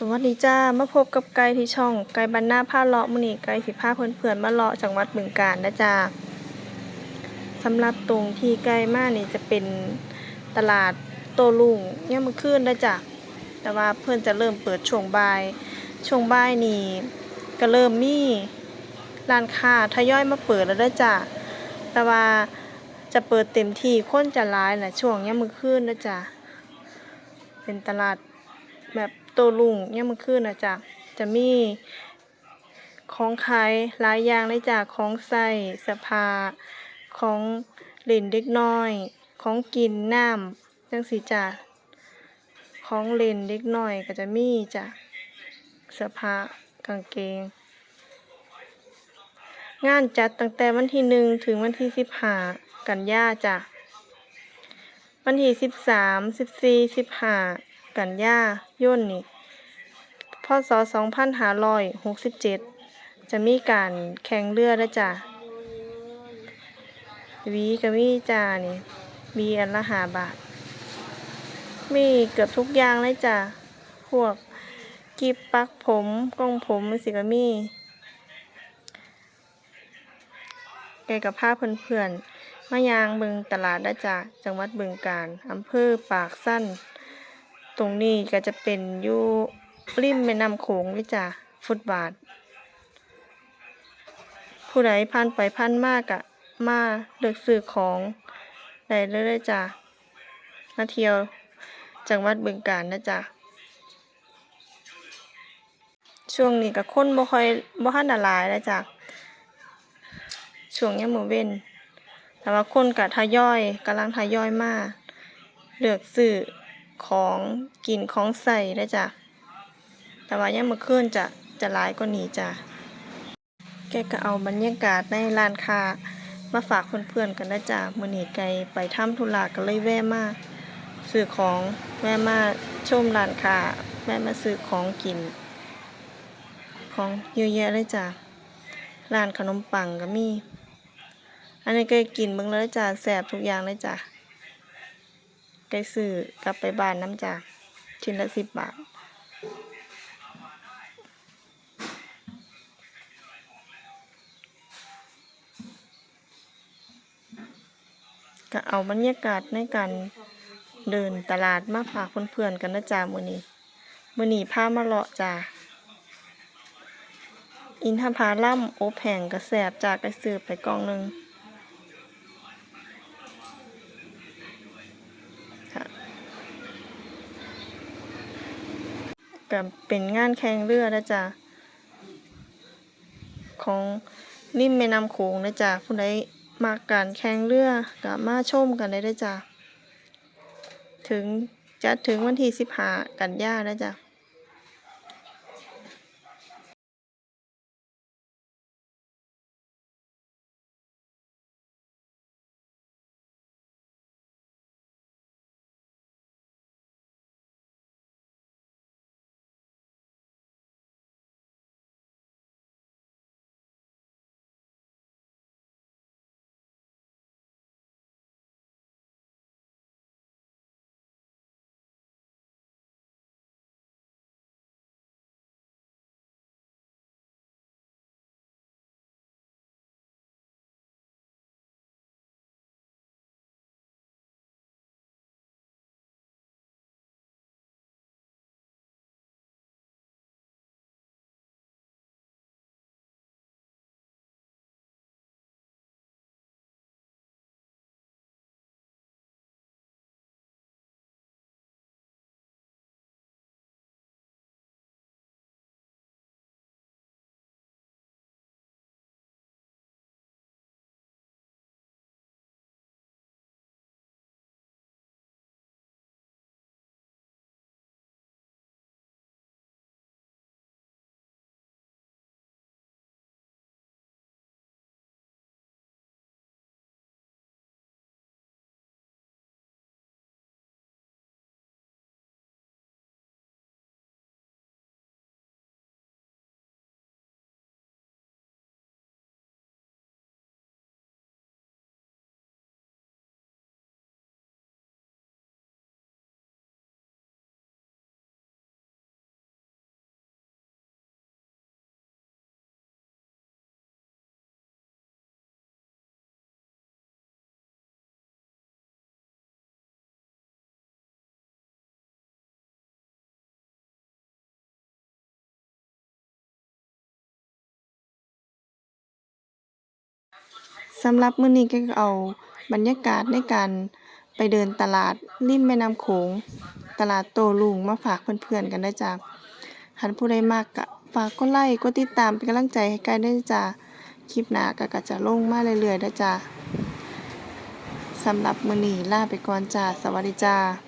สวัสดีจ้ามาพบกับไกดที่ช่องไกดบรรณาผ้าเลาะมือนี้ไกดสิพาเพื่อนๆมาเลาะจังหวัดบึงกาฬนะจ้าสำหรับตรงที่ไกด์มานี่จะเป็นตลาดโตลุงเนี่ยมมื้อคืนนะจ้ะแต่ว่าเพื่อนจะเริ่มเปิดช่วงบ่ายช่วงบ่ายนี่ก็เริ่มมีร้านค้าทยอยมาเปิดแล้วเด้อจ้ะแต่ว่าจะเปิดเต็มที่คนจะหลายแหละช่วงเนี่ยมมื้อคืนนะจ้ะเป็นตลาดแบบ โตลุงเนี่ยมันขึ้นนะจ๊ะจะมีของขายหลายอย่างเลยจ้ะของใส่เสื้อผ้าของเล่นเด็กน้อย ของกินน้ำจังสิจ้ะของเล่นเด็กน้อยก็จะมีจ้ะเสื้อผ้ากางเกง งานจัดตั้งแต่วันที่หนึ่งถึงวันที่สิบห้ากันยาจ้ะวันที่สิบสามสิบสี่สิบห้ากันยาย่นนี่ พศสองพันหารอยหกสิบเจ็ดจะมีการแข่งเรือแล้วจ้ะวีก็มีจ้านี่หวีอันละหาบาท มีเกือบทุกอย่างเลยจ้ะพวกกิบปักผมกล้องผมสิก็มีแกกับพาเพื่อนๆมายางเบิงตลาดได้จากจังหวัดบึงกาฬอำเภอปากสั้น ตรงนี้ก็จะเป็นอยู่ ริมแม่น้ำโขงเลยจ้ะฟุตบาท ผู้ใดผ่านไปผ่านมากอะมาเลือกซื้อของได้เลยเลยจ้ะมาเที่ยวจังหวัดบึงกาฬนะจ๊ะช่วงนี้ก็คนบ่ค่อยบ่ทันได้หลายแล้วจ้ะช่วงยามมื้อเว้น แต่ว่าคนก็ทยอยกำลังทยอยมาเลือกซื้อของกินของใส่เด้อจ้ะ แต่ว่ายามมื้อคืนจะจะหลายกว่านี้จ้ะแกก็เอาบรรยากาศในร้านค้ามาฝากเพื่อนๆกันนะจ้ะมื้อนี้ไกไปทำธุระก็เลยแวะมาซื้อของแวะมาชมร้านค้าแวะมาซื้อของกิน ของเยอะแยะเลยจ้ะร้านขนมปังก็มี อันนี้ก็กินเบิ่งเลยจ้ะแซ่บทุกอย่างเลยจ้ะไก่ซื้อกลับไปบ้านน้ำจ้ะชิ้นละสิบบาท ก็เอาบรรยากาศในการเดินตลาดมาฝากเพื่อนๆกันนะจ๊ะมื้อนี้มื้อนี้พามาเลาะจ้ะอินทผลัมอแห้งกระแสบจากไปซื้อไปกองหนึงค่ะก็เป็นงานแข่งเรือนะจ๊ะของริมแม่น้ำโขงนะจ๊ะผู้ใด มาการแข่งเรือก็มาชมกันได้เด้อจ้ะ ถึงจะถึงวันที่สิบห้ากันยานะจ้ะ สำหรับมื้อนี้ก็เอาบรรยากาศในการไปเดินตลาดริมแม่น้ำโขง ตลาดโตลุงมาฝากเพื่อนๆกันได้จ้ะหันผู้ใดมากก็ฝากกดไลค์กดติดตามเป็นกำลังใจให้กันได้จ้าคลิปหน้าก็กะจะลงมาเรื่อยๆได้จ้ะสำหรับมื้อนี้ลาไปก่อนจ้าสวัสดีจ้า